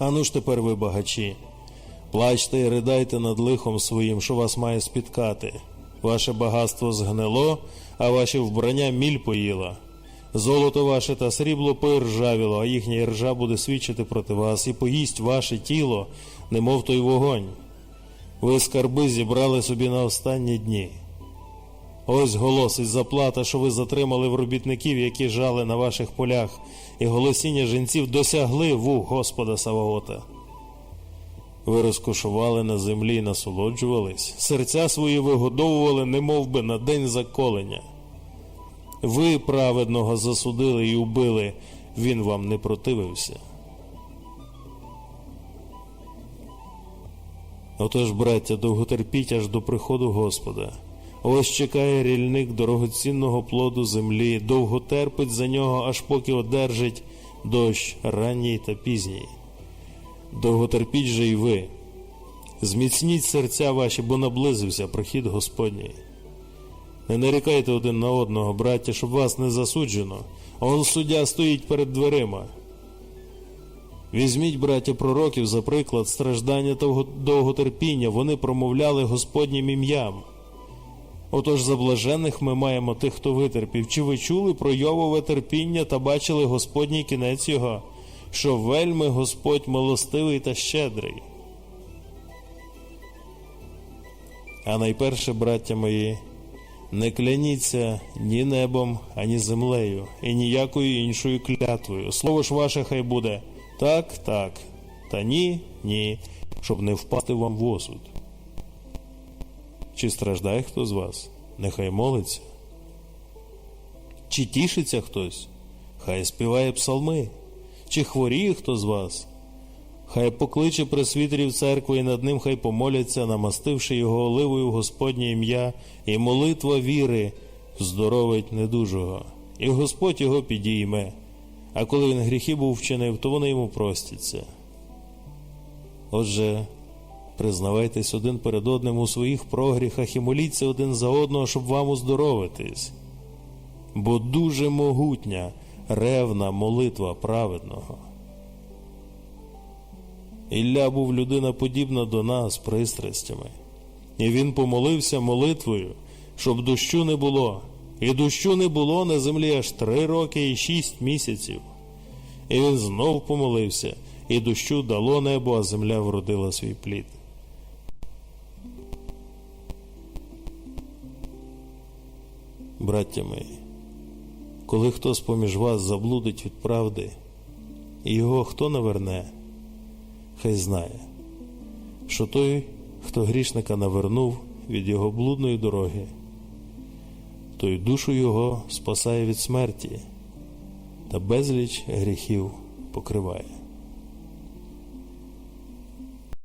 Ану ж тепер ви багачі. Плачте і ридайте над лихом своїм, що вас має спіткати. Ваше багатство згнило, а ваші вбрання міль поїла. Золото ваше та срібло поіржавіло, а їхня іржа буде свідчити проти вас, і поїсть ваше тіло, немов той вогонь. Ви скарби зібрали собі на останні дні. Ось голосить заплата, що ви затримали в робітників, які жали на ваших полях, і голосіння жінців досягли вух Господа Саваота. Ви розкошували на землі і насолоджувались, серця свої вигодовували, немов би на день заколення. Ви праведного засудили і убили, він вам не противився. Отож, браття, довготерпіть аж до приходу Господа. Ось чекає рільник дорогоцінного плоду землі, довго терпить за нього, аж поки одержить дощ ранній та пізній. Довготерпіть же й ви. Зміцніть серця ваші, бо наблизився прихід Господній. Не нарікайте один на одного, браття, щоб вас не засуджено. Он суддя стоїть перед дверима. Візьміть, браття, пророків, за приклад, страждання та довготерпіння, вони промовляли Господнім ім'ям. Отож за блаженних ми маємо тих, хто витерпів. Чи ви чули про Йовове терпіння та бачили Господній кінець його, що вельми Господь милостивий та щедрий? А найперше, браття мої, не кляніться ні небом, ані землею, і ніякою іншою клятвою. Слово ж ваше хай буде так, так, та ні, ні, щоб не впасти вам в осуд. Чи страждає хто з вас? Нехай молиться. Чи тішиться хтось? Хай співає псалми. Чи хворіє хто з вас? Хай покличе пресвітерів церкви і над ним хай помоляться, намастивши його оливою Господнє ім'я, і молитва віри здоровить недужого. І Господь його підійме. А коли він гріхи був вчинив, то вони йому простяться. Отже, признавайтесь один перед одним у своїх прогріхах і моліться один за одного, щоб вам оздоровитись. Бо дуже могутня, ревна молитва праведного. Ілля був людина подібна до нас пристрастями, і він помолився молитвою, щоб дощу не було, і дощу не було на землі аж три роки і шість місяців. І він знов помолився, і дощу дало небо, а земля вродила свій плід. Браття мої, коли хтось поміж вас заблудить від правди, і його хто наверне, хай знає, що той, хто грішника навернув від його блудної дороги, той душу його спасає від смерті та безліч гріхів покриває.